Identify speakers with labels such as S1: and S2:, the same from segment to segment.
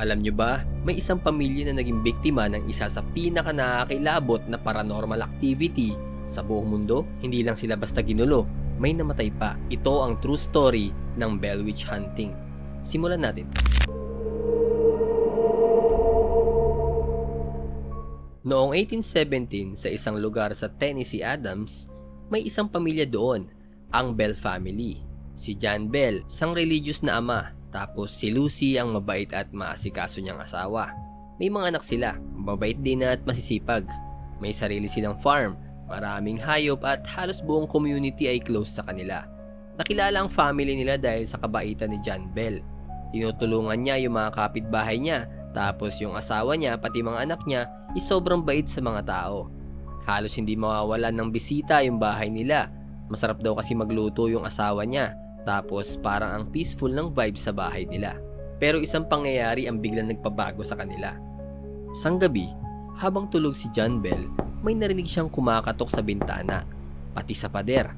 S1: Alam nyo ba, may isang pamilya na naging biktima ng isa sa pinaka nakakilabot na paranormal activity sa buong mundo. Hindi lang sila basta ginulo, may namatay pa. Ito ang true story ng Bell Witch Hunting. Simulan natin. Noong 1817 sa isang lugar sa Tennessee Adams, may isang pamilya doon, ang Bell family. Si John Bell, isang religious na ama, tapos si Lucy ang mabait at maasikaso niyang asawa. May mga anak sila, mabait din at masisipag. May sarili silang farm, maraming hayop at halos buong community ay close sa kanila. Nakilala ang family nila dahil sa kabaitan ni John Bell. Tinutulungan niya yung mga kapitbahay niya tapos yung asawa niya pati mga anak niya is sobrang bait sa mga tao. Halos hindi mawawalan ng bisita yung bahay nila. Masarap daw kasi magluto yung asawa niya. Tapos parang ang peaceful ng vibe sa bahay nila. Pero isang pangyayari ang biglang nagpabago sa kanila. Sang gabi, habang tulog si John Bell, may narinig siyang kumakatok sa bintana, pati sa pader.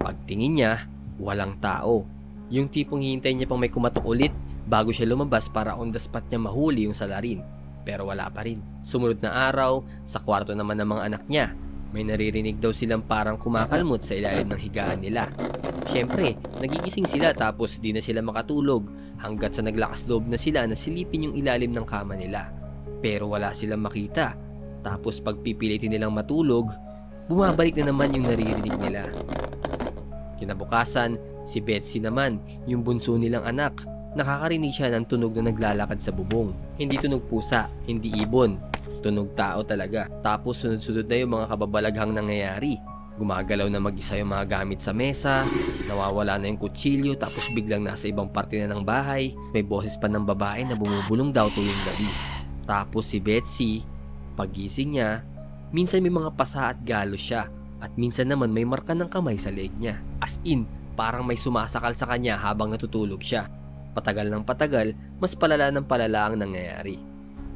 S1: Pagtingin niya, walang tao. Yung tipong hihintay niya pang may kumatok ulit bago siya lumabas para on the spot niya mahuli yung salarin. Pero wala pa rin. Sumunod na araw, sa kwarto naman ng mga anak niya, may naririnig daw silang parang kumakalmot sa ilalim ng higaan nila. Siyempre, nagigising sila tapos di na sila makatulog hanggat sa naglakas loob na sila na silipin yung ilalim ng kama nila. Pero wala silang makita. Tapos pagpipilitin nilang matulog, bumabalik na naman yung naririnig nila. Kinabukasan, si Betsy naman, yung bunso nilang anak, nakakarinig siya ng tunog na naglalakad sa bubong. Hindi tunog pusa, hindi ibon, tunog tao talaga. Tapos sunod-sunod na yung mga kababalaghang nangyayari. Gumagalaw na mag-isa yung mga gamit sa mesa, nawawala na yung kutsilyo tapos biglang nasa ibang parte na ng bahay. May boses pa ng babae na bumubulong daw tuwing gabi. Tapos si Betsy, pagising niya, minsan may mga pasa at galo siya at minsan naman may marka ng kamay sa leeg niya. As in, parang may sumasakal sa kanya habang natutulog siya. Patagal ng patagal, mas palala ng palala ang nangyayari.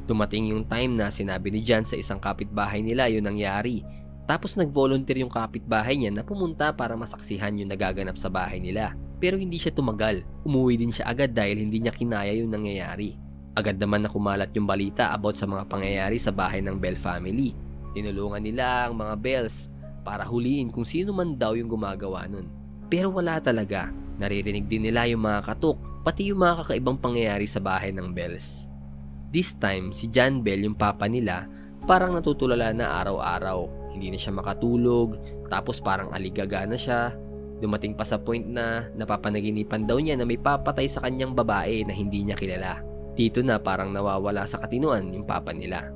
S1: Dumating yung time na sinabi ni John sa isang kapitbahay nila yung nangyari. Tapos nag-volunteer yung kapitbahay niya na pumunta para masaksihan yung nagaganap sa bahay nila. Pero hindi siya tumagal. Umuwi din siya agad dahil hindi niya kinaya yung nangyayari. Agad naman na kumalat yung balita about sa mga pangyayari sa bahay ng Bell family. Tinulungan nila ang mga Bells para huliin kung sino man daw yung gumagawa nun. Pero wala talaga. Naririnig din nila yung mga katok, pati yung mga kakaibang pangyayari sa bahay ng Bells. This time, si John Bell, yung papa nila, parang natutulala na araw-araw. Hindi na siya makatulog, tapos parang aligaga na siya. Dumating pa sa point na napapanaginipan daw niya na may papatay sa kanyang babae na hindi niya kilala. Dito na parang nawawala sa katinuan yung papa nila.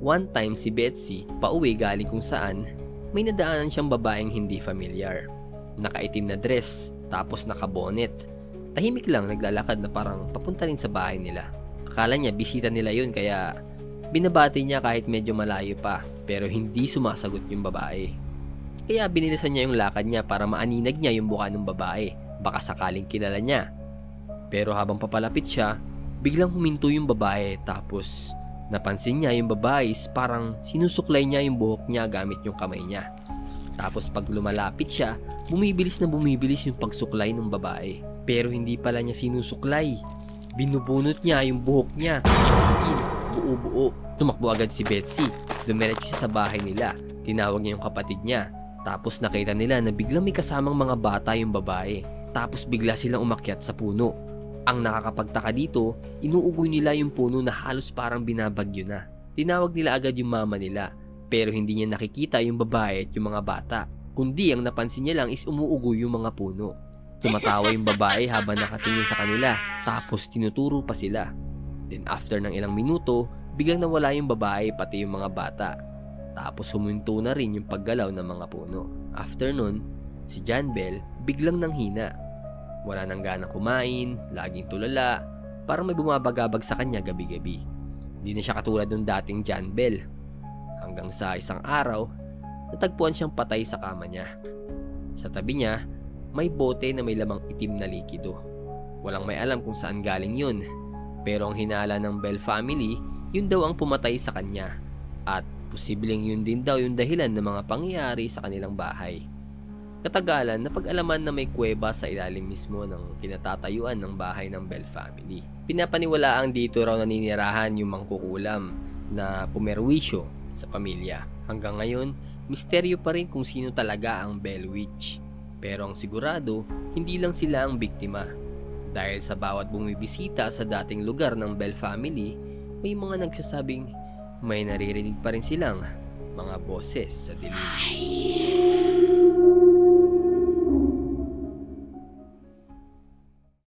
S1: One time si Betsy, pauwi galing kung saan, may nadaanan siyang babaeng hindi familiar. Nakaitim na dress, tapos nakabonet. Tahimik lang naglalakad na parang papunta rin sa bahay nila. Akala niya bisita nila yun kaya binabati niya kahit medyo malayo pa pero hindi sumasagot yung babae. Kaya binilisan niya yung lakad niya para maaninag niya yung buka ng babae. Baka sakaling kilala niya. Pero habang papalapit siya, biglang huminto yung babae tapos napansin niya yung babae is parang sinusuklay niya yung buhok niya gamit yung kamay niya. Tapos pag lumalapit siya, bumibilis na bumibilis yung pagsuklay ng babae. Pero hindi pala niya sinusuklay. Binubunot niya yung buhok niya. In, buo-buo. Tumakbo agad si Betsy. Lumiretso siya sa bahay nila. Tinawag niya yung kapatid niya. Tapos nakita nila na biglang may kasamang mga bata yung babae. Tapos bigla silang umakyat sa puno. Ang nakakapagtaka dito, inuugoy nila yung puno na halos parang binabagyo na. Tinawag nila agad yung mama nila. Pero hindi niya nakikita yung babae at yung mga bata. Kundi ang napansin niya lang is umuugoy yung mga puno. Tumatawa yung babae habang nakatingin sa kanila. Tapos tinuturo pa sila. Then after ng ilang minuto, biglang nawala yung babae pati yung mga bata. Tapos huminto na rin yung paggalaw ng mga puno. After nun, si John Bell biglang nanghina. Wala nang gana kumain, laging tulala, parang may bumabagabag sa kanya gabi-gabi. Hindi na siya katulad ng dating John Bell. Hanggang sa isang araw, natagpuan siyang patay sa kama niya. Sa tabi niya, may bote na may lamang itim na likido. Walang may alam kung saan galing yun. Pero ang hinala ng Bell family, yun daw ang pumatay sa kanya. At posibleng yun din daw yung dahilan ng mga pangyayari sa kanilang bahay. Katagalan, napag-alaman na may kuweba sa ilalim mismo ng kinatatayuan ng bahay ng Bell family. Pinapaniwalaang dito raw naninirahan yung mangkukulam na pumerwisyo sa pamilya. Hanggang ngayon, misteryo pa rin kung sino talaga ang Bell Witch. Pero ang sigurado, hindi lang sila ang biktima. Dahil sa bawat bumibisita sa dating lugar ng Bell family, may mga nagsasabing may naririnig pa rin silang mga boses sa dilim.